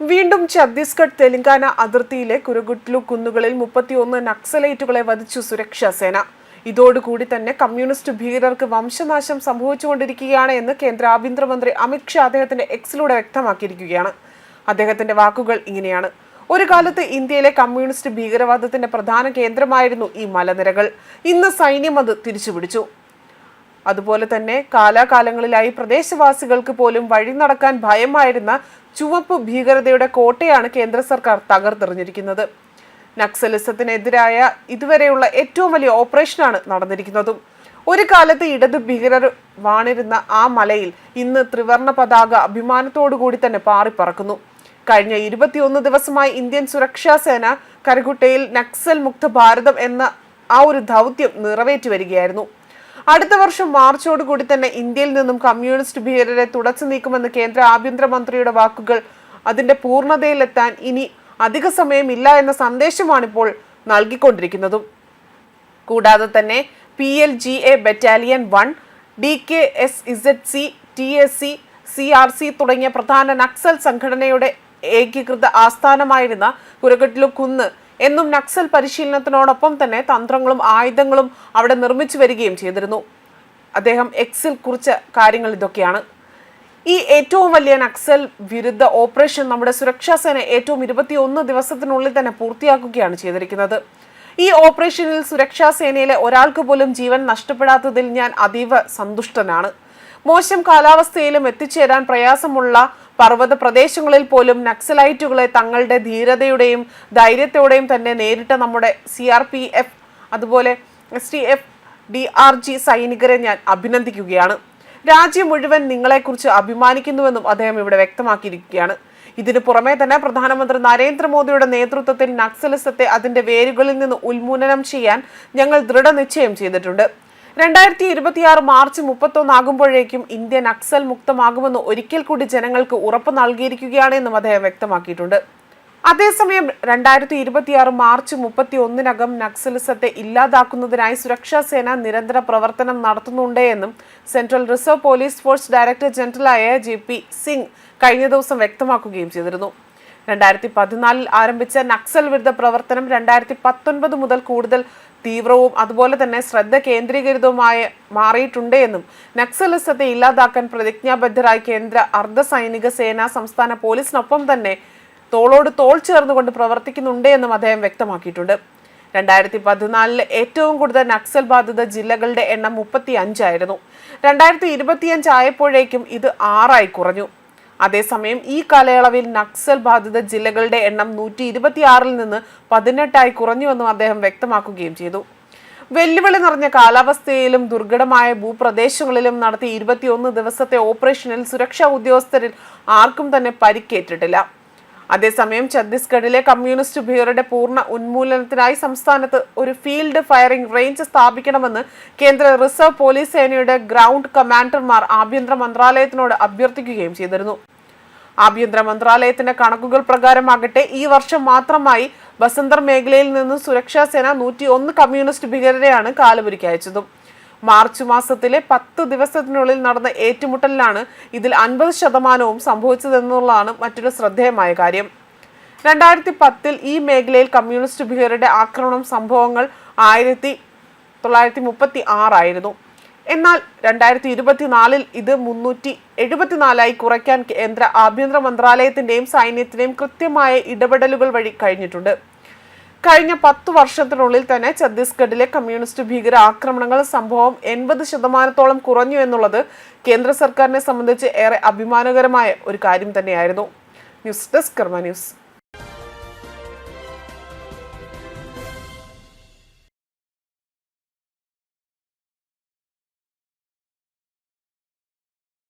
വീണ്ടും ഛത്തീസ്ഗഡ് തെലങ്കാന അതിർത്തിയിലെ കുരുഗുട്ലു കുന്നുകളിൽ മുപ്പത്തിയൊന്ന് നക്സലൈറ്റുകളെ വധിച്ചു സുരക്ഷാ സേന. ഇതോടുകൂടി തന്നെ കമ്മ്യൂണിസ്റ്റ് ഭീകരർക്ക് വംശനാശം സംഭവിച്ചുകൊണ്ടിരിക്കുകയാണ് എന്ന് കേന്ദ്ര ആഭ്യന്തരമന്ത്രി അമിത്ഷാ അദ്ദേഹത്തിന്റെ എക്സിലൂടെ വ്യക്തമാക്കിയിരിക്കുകയാണ്. അദ്ദേഹത്തിന്റെ വാക്കുകൾ ഇങ്ങനെയാണ്. ഒരു കാലത്ത് ഇന്ത്യയിലെ കമ്മ്യൂണിസ്റ്റ് ഭീകരവാദത്തിന്റെ പ്രധാന കേന്ദ്രമായിരുന്നു ഈ മലനിരകൾ. ഇന്ന് സൈന്യം അത് തിരിച്ചുപിടിച്ചു. അതുപോലെ തന്നെ കാലാകാലങ്ങളിലായി പ്രദേശവാസികൾക്ക് പോലും വഴി നടക്കാൻ ഭയമായിരുന്ന ചുവപ്പ് ഭീകരതയുടെ കോട്ടയാണ് കേന്ദ്ര സർക്കാർ തകർത്തെറിഞ്ഞിരിക്കുന്നത്. നക്സലിസത്തിനെതിരായ ഇതുവരെയുള്ള ഏറ്റവും വലിയ ഓപ്പറേഷനാണ് നടന്നിരിക്കുന്നതും. ഒരു കാലത്ത് ഇടത് ഭീകരർ വാണിരുന്ന ആ മലയിൽ ഇന്ന് ത്രിവർണ പതാക അഭിമാനത്തോടുകൂടി തന്നെ പാറിപ്പറക്കുന്നു. കഴിഞ്ഞ ഇരുപത്തിയൊന്ന് ദിവസമായി ഇന്ത്യൻ സുരക്ഷാ സേന കരകുട്ടയിൽ നക്സൽ മുക്ത ഭാരതം എന്ന ആ ഒരു ദൗത്യം നിറവേറ്റി വരികയായിരുന്നു. അടുത്ത വർഷം മാർച്ചോടുകൂടി തന്നെ ഇന്ത്യയിൽ നിന്നും കമ്മ്യൂണിസ്റ്റ് ഭീകരരെ തുടച്ചു നീക്കുമെന്ന് കേന്ദ്ര ആഭ്യന്തരമന്ത്രിയുടെ വാക്കുകൾ. അതിന്റെ പൂർണതയിലെത്താൻ ഇനി അധിക സമയമില്ല എന്ന സന്ദേശമാണിപ്പോൾ നൽകിക്കൊണ്ടിരിക്കുന്നതും. കൂടാതെ തന്നെ P L G A battalion one D K S Z C T S C C R C തുടങ്ങിയ പ്രധാന നക്സൽ സംഘടനയുടെ ഏകീകൃത ആസ്ഥാനമായിരുന്ന കുരകട്ടിലു കുന്ന് എന്നും നക്സൽ പരിശീലനത്തിനോടൊപ്പം തന്നെ തന്ത്രങ്ങളും ആയുധങ്ങളും അവിടെ നിർമ്മിച്ചു വരികയും ചെയ്തിരുന്നു. അദ്ദേഹം എക്സിൽ കുറിച്ച കാര്യങ്ങൾ ഇതൊക്കെയാണ്. ഈ ഏറ്റവും വലിയ നക്സൽ വിരുദ്ധ ഓപ്പറേഷൻ നമ്മുടെ സുരക്ഷാ സേന ഏറ്റവും ഇരുപത്തിയൊന്ന് ദിവസത്തിനുള്ളിൽ തന്നെ പൂർത്തിയാക്കുകയാണ് ചെയ്തിരിക്കുന്നത്. ഈ ഓപ്പറേഷനിൽ സുരക്ഷാ സേനയിലെ ഒരാൾക്ക് പോലും ജീവൻ നഷ്ടപ്പെടാത്തതിൽ ഞാൻ അതീവ സന്തുഷ്ടനാണ്. മോശം കാലാവസ്ഥയിലും എത്തിച്ചേരാൻ പ്രയാസമുള്ള പർവത പ്രദേശങ്ങളിൽ പോലും നക്സലൈറ്റുകളെ തങ്ങളുടെ ധീരതയുടെയും ധൈര്യത്തോടെയും തന്നെ നേരിട്ട നമ്മുടെ സി ആർ പി എഫ് അതുപോലെ S T F D R G സൈനികരെ ഞാൻ അഭിനന്ദിക്കുകയാണ്. രാജ്യം മുഴുവൻ നിങ്ങളെക്കുറിച്ച് അഭിമാനിക്കുന്നുവെന്നും അദ്ദേഹം ഇവിടെ വ്യക്തമാക്കിയിരിക്കുകയാണ്. ഇതിനു പുറമെ തന്നെ പ്രധാനമന്ത്രി നരേന്ദ്രമോദിയുടെ നേതൃത്വത്തിൽ നക്സലിസത്തെ അതിന്റെ വേരുകളിൽ നിന്ന് ഉന്മൂലനം ചെയ്യാൻ ഞങ്ങൾ ദൃഢനിശ്ചയം ചെയ്തിട്ടുണ്ട്. രണ്ടായിരത്തി ഇരുപത്തിയാറ് മാർച്ച് മുപ്പത്തൊന്ന് ആകുമ്പോഴേക്കും ഇന്ത്യ നക്സൽ മുക്തമാകുമെന്ന് ഒരിക്കൽ കൂടി ജനങ്ങൾക്ക് ഉറപ്പ് നൽകിയിരിക്കുകയാണെന്നും അദ്ദേഹം വ്യക്തമാക്കിയിട്ടുണ്ട്. അതേസമയം രണ്ടായിരത്തി ഇരുപത്തിയാറ് മാർച്ച് മുപ്പത്തി ഒന്നിനകം നക്സലിസത്തെ ഇല്ലാതാക്കുന്നതിനായി സുരക്ഷാ സേന നിരന്തര പ്രവർത്തനം നടത്തുന്നുണ്ട് എന്നും central reserve police force director ജനറലായ J P Singh കഴിഞ്ഞ ദിവസം വ്യക്തമാക്കുകയും ചെയ്തിരുന്നു. രണ്ടായിരത്തി പതിനാലിൽ ആരംഭിച്ച നക്സൽ വിരുദ്ധ പ്രവർത്തനം രണ്ടായിരത്തി പത്തൊൻപത് മുതൽ കൂടുതൽ തീവ്രവും അതുപോലെ തന്നെ ശ്രദ്ധ കേന്ദ്രീകൃതവുമായി മാറിയിട്ടുണ്ട് എന്നും നക്സലിസത്തെ ഇല്ലാതാക്കാൻ പ്രതിജ്ഞാബദ്ധരായി കേന്ദ്ര അർദ്ധ സൈനിക സേന സംസ്ഥാന പോലീസിനൊപ്പം തന്നെ തോളോട് തോൾ ചേർന്നുകൊണ്ട് പ്രവർത്തിക്കുന്നുണ്ട് എന്നും അദ്ദേഹം വ്യക്തമാക്കിയിട്ടുണ്ട്. രണ്ടായിരത്തി പതിനാലിൽ ഏറ്റവും കൂടുതൽ നക്സൽ ബാധിത ജില്ലകളുടെ എണ്ണം മുപ്പത്തി അഞ്ചായിരുന്നു രണ്ടായിരത്തി ഇരുപത്തിയഞ്ച് ആയപ്പോഴേക്കും ഇത് ആറായി കുറഞ്ഞു. അതേസമയം ഈ കാലയളവിൽ നക്സൽ ബാധിത ജില്ലകളുടെ എണ്ണം നൂറ്റി ഇരുപത്തിയാറിൽ നിന്ന് പതിനെട്ടായി കുറഞ്ഞുവെന്നും അദ്ദേഹം വ്യക്തമാക്കുകയും ചെയ്തു. വെല്ലുവിളി നിറഞ്ഞ കാലാവസ്ഥയിലും ദുർഘടമായ ഭൂപ്രദേശങ്ങളിലും നടത്തിയ ഇരുപത്തിയൊന്ന് ദിവസത്തെ ഓപ്പറേഷനിൽ സുരക്ഷാ ഉദ്യോഗസ്ഥരിൽ ആർക്കും തന്നെ പരിക്കേറ്റിട്ടില്ല. അതേസമയം ഛത്തീസ്ഗഡിലെ കമ്മ്യൂണിസ്റ്റ് ഭീകരരുടെ പൂർണ ഉന്മൂലനത്തിനായി സംസ്ഥാനത്ത് ഒരു ഫീൽഡ് ഫയറിംഗ് റേഞ്ച് സ്ഥാപിക്കണമെന്ന് കേന്ദ്ര റിസർവ് പോലീസ് സേനയുടെ ഗ്രൗണ്ട് കമാൻഡർമാർ ആഭ്യന്തര മന്ത്രാലയത്തിനോട് അഭ്യർത്ഥിക്കുകയും ചെയ്തിരുന്നു. ആഭ്യന്തര മന്ത്രാലയത്തിന്റെ കണക്കുകൾ പ്രകാരമാകട്ടെ ഈ വർഷം മാത്രമായി ബസന്തർ മേഖലയിൽ നിന്ന് സുരക്ഷാസേന നൂറ്റി ഒന്ന് കമ്മ്യൂണിസ്റ്റ് ഭീകരരെയാണ് കാലുപുരിക്ക് അയച്ചതും. മാർച്ച് മാസത്തിലെ പത്ത് ദിവസത്തിനുള്ളിൽ നടന്ന ഏറ്റുമുട്ടലിലാണ് ഇതിൽ അൻപത് ശതമാനവും സംഭവിച്ചതെന്നുള്ളതാണ് മറ്റൊരു ശ്രദ്ധേയമായ കാര്യം. രണ്ടായിരത്തി പത്തിൽ ഈ മേഖലയിൽ കമ്മ്യൂണിസ്റ്റ് ഭീകരരുടെ ആക്രമണം സംഭവങ്ങൾ ആയിരത്തി തൊള്ളായിരത്തി മുപ്പത്തി ആറായിരുന്നു. എന്നാൽ രണ്ടായിരത്തി ഇരുപത്തിനാലിൽ ഇത് മുന്നൂറ്റി എഴുപത്തിനാലായി കുറയ്ക്കാൻ കേന്ദ്ര ആഭ്യന്തര മന്ത്രാലയത്തിന്റെയും സൈന്യത്തിന്റെയും കൃത്യമായ ഇടപെടലുകൾ വഴി കഴിഞ്ഞിട്ടുണ്ട്. കഴിഞ്ഞ പത്തു വർഷത്തിനുള്ളിൽ തന്നെ ഛത്തീസ്ഗഡിലെ കമ്മ്യൂണിസ്റ്റ് ഭീകര ആക്രമണങ്ങൾ സംഭവം എൺപത് ശതമാനത്തോളം കുറഞ്ഞു എന്നുള്ളത് കേന്ദ്ര സർക്കാരിനെ സംബന്ധിച്ച് ഏറെ അഭിമാനകരമായ ഒരു കാര്യം തന്നെയായിരുന്നു. News desk Karma news.